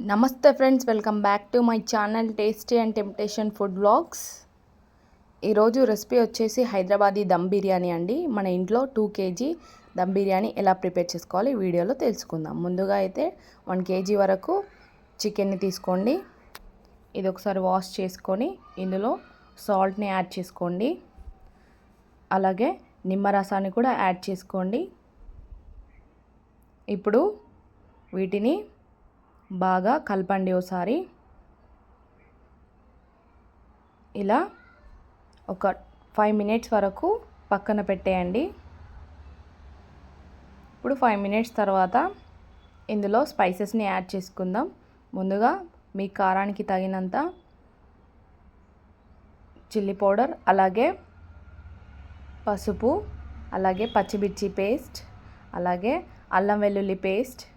నమస్తే friends welcome back to my channel tasty and temptation food blogs ఈరోజు recipe వచ్చేసి హైదరాబాదీ దమ్ బిర్యానీ అండి. మన ఇంట్లో టూ కేజీ దమ్ బిర్యానీ ఎలా ప్రిపేర్ చేసుకోవాలి వీడియోలో తెలుసుకుందాం. ముందుగా అయితే వన్ కేజీ వరకు చికెన్ని తీసుకోండి. ఇది ఒకసారి వాష్ చేసుకొని ఇందులో సాల్ట్ని యాడ్ చేసుకోండి. అలాగే నిమ్మరసాన్ని కూడా యాడ్ చేసుకోండి. ఇప్పుడు వీటిని బాగా కలపండి ఒకసారి ఇలా ఒక ఫైవ్ మినిట్స్ వరకు పక్కన పెట్టేయండి. ఇప్పుడు ఫైవ్ మినిట్స్ తర్వాత ఇందులో స్పైసెస్ని యాడ్ చేసుకుందాం. ముందుగా మీ కారానికి తగినంత చిల్లీ పౌడర్ అలాగే పసుపు అలాగే పచ్చిమిర్చి పేస్ట్ అలాగే అల్లం వెల్లుల్లి పేస్ట్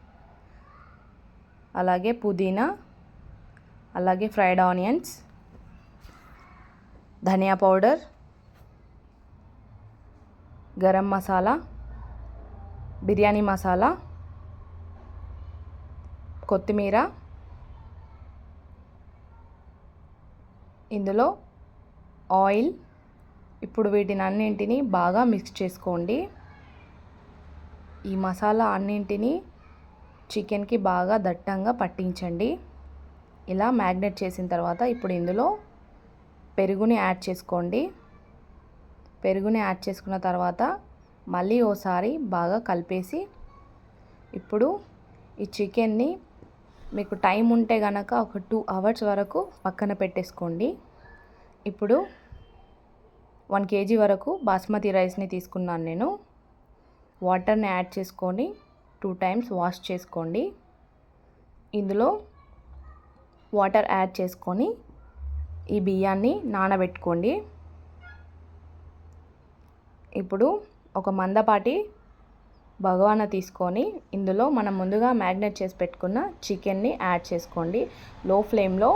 అలాగే పుదీనా అలాగే ఫ్రైడ్ ఆనియన్స్ ధనియా పౌడర్ గరం మసాలా బిర్యానీ మసాలా కొత్తిమీర ఇందులో ఆయిల్ ఇప్పుడు వీటిని అన్నింటినీ బాగా మిక్స్ చేసుకోండి. ఈ మసాలా అన్నింటినీ చికెన్కి బాగా దట్టంగా పట్టించండి. ఇలా మ్యాగ్నెట్ చేసిన తర్వాత ఇప్పుడు ఇందులో పెరుగుని యాడ్ చేసుకోండి. పెరుగుని యాడ్ చేసుకున్న తర్వాత మళ్ళీ ఓసారి బాగా కలిపేసి ఇప్పుడు ఈ చికెన్ని మీకు టైం ఉంటే కనుక ఒక టూ అవర్స్ వరకు పక్కన పెట్టేసుకోండి. ఇప్పుడు వన్ కేజీ వరకు బాస్మతి రైస్ని తీసుకున్నాను నేను. వాటర్ని యాడ్ చేసుకొని టూ టైమ్స్ వాష్ చేసుకోండి. ఇందులో వాటర్ యాడ్ చేసుకొని ఈ బియ్యాన్ని నానబెట్టుకోండి. ఇప్పుడు ఒక మందపాటి భగవాన తీసుకొని ఇందులో మనం ముందుగా మ్యాగ్నేట్ చేసి పెట్టుకున్న చికెన్ని యాడ్ చేసుకోండి. లో ఫ్లేమ్లో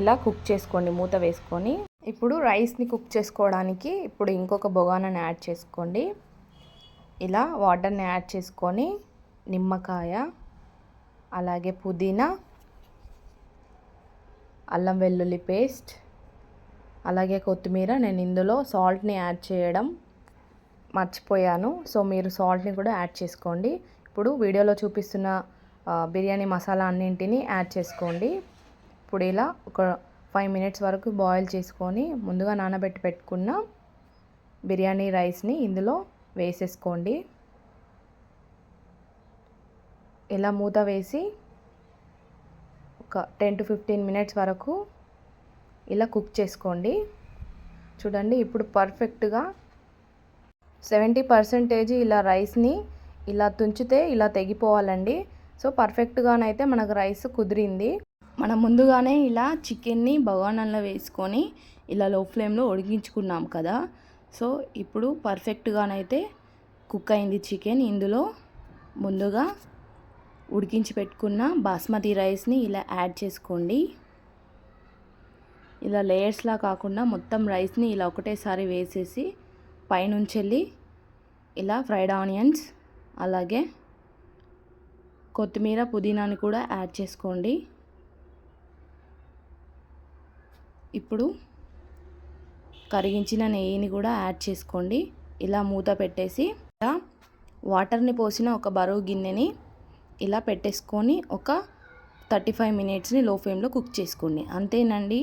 ఇలా కుక్ చేసుకోండి మూత వేసుకొని. ఇప్పుడు రైస్ని కుక్ చేసుకోవడానికి ఇప్పుడు ఇంకొక బొగానని యాడ్ చేసుకోండి. ఇలా వాటర్ని యాడ్ చేసుకొని నిమ్మకాయ అలాగే పుదీనా అల్లం వెల్లుల్లి పేస్ట్ అలాగే కొత్తిమీర. నేను ఇందులో సాల్ట్ని యాడ్ చేయడం మర్చిపోయాను. సో మీరు సాల్ట్ని కూడా యాడ్ చేసుకోండి. ఇప్పుడు వీడియోలో చూపిస్తున్న బిర్యానీ మసాలా అన్నింటినీ యాడ్ చేసుకోండి. ఇప్పుడు ఇలా ఒక ఫైవ్ మినిట్స్ వరకు బాయిల్ చేసుకొని ముందుగా నానబెట్టి పెట్టుకున్న బిర్యానీ రైస్ని ఇందులో వేసేసుకోండి. ఇలా మూత వేసి ఒక టెన్ టు ఫిఫ్టీన్ మినిట్స్ వరకు ఇలా కుక్ చేసుకోండి. చూడండి ఇప్పుడు పర్ఫెక్ట్గా సెవెంటీ పర్సెంటేజ్ ఇలా రైస్ని ఇలా తుంచితే ఇలా తెగిపోవాలండి. సో పర్ఫెక్ట్గానైతే మనకు రైస్ కుదిరింది. మనం ముందుగానే ఇలా చికెన్ని భగవానంలో వేసుకొని ఇలా లో ఫ్లేమ్లో ఉడికించుకున్నాం కదా. సో ఇప్పుడు పర్ఫెక్ట్గానైతే కుక్ అయింది చికెన్. ఇందులో ముందుగా ఉడికించి పెట్టుకున్న బాస్మతి రైస్ని ఇలా యాడ్ చేసుకోండి. ఇలా లేయర్స్లా కాకుండా మొత్తం రైస్ని ఇలా ఒకటేసారి వేసేసి పైనుంచి వెళ్ళి ఇలా ఫ్రైడ్ ఆనియన్స్ అలాగే కొత్తిమీర పుదీనాని కూడా యాడ్ చేసుకోండి. ఇప్పుడు కరిగించిన నెయ్యిని కూడా యాడ్ చేసుకోండి. ఇలా మూత పెట్టేసి ఇలా వాటర్ని పోసిన ఒక బరువు గిన్నెని ఇలా పెట్టేసుకొని ఒక థర్టీ ఫైవ్ మినిట్స్ని లో ఫ్లేమ్లో కుక్ చేసుకోండి. అంతేనండి.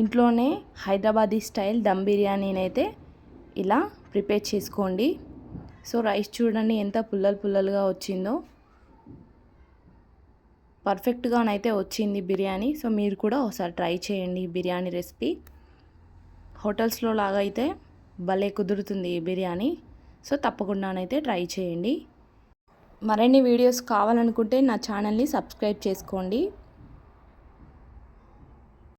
ఇంట్లోనే హైదరాబాదీ స్టైల్ దమ్ బిర్యానీని అయితే ఇలా ప్రిపేర్ చేసుకోండి. సో రైస్ చూడండి ఎంత పుల్లలు పుల్లలుగా వచ్చిందో. పర్ఫెక్ట్గానైతే వచ్చింది బిర్యానీ. సో మీరు కూడా ఒకసారి ట్రై చేయండి బిర్యానీ రెసిపీ. హోటల్స్లో లాగా అయితే భలే కుదురుతుంది ఈ బిర్యానీ. సో తప్పకుండానైతే ట్రై చేయండి. మరిన్ని వీడియోస్ కావాలనుకుంటే నా ఛానల్ని సబ్స్క్రైబ్ చేసుకోండి.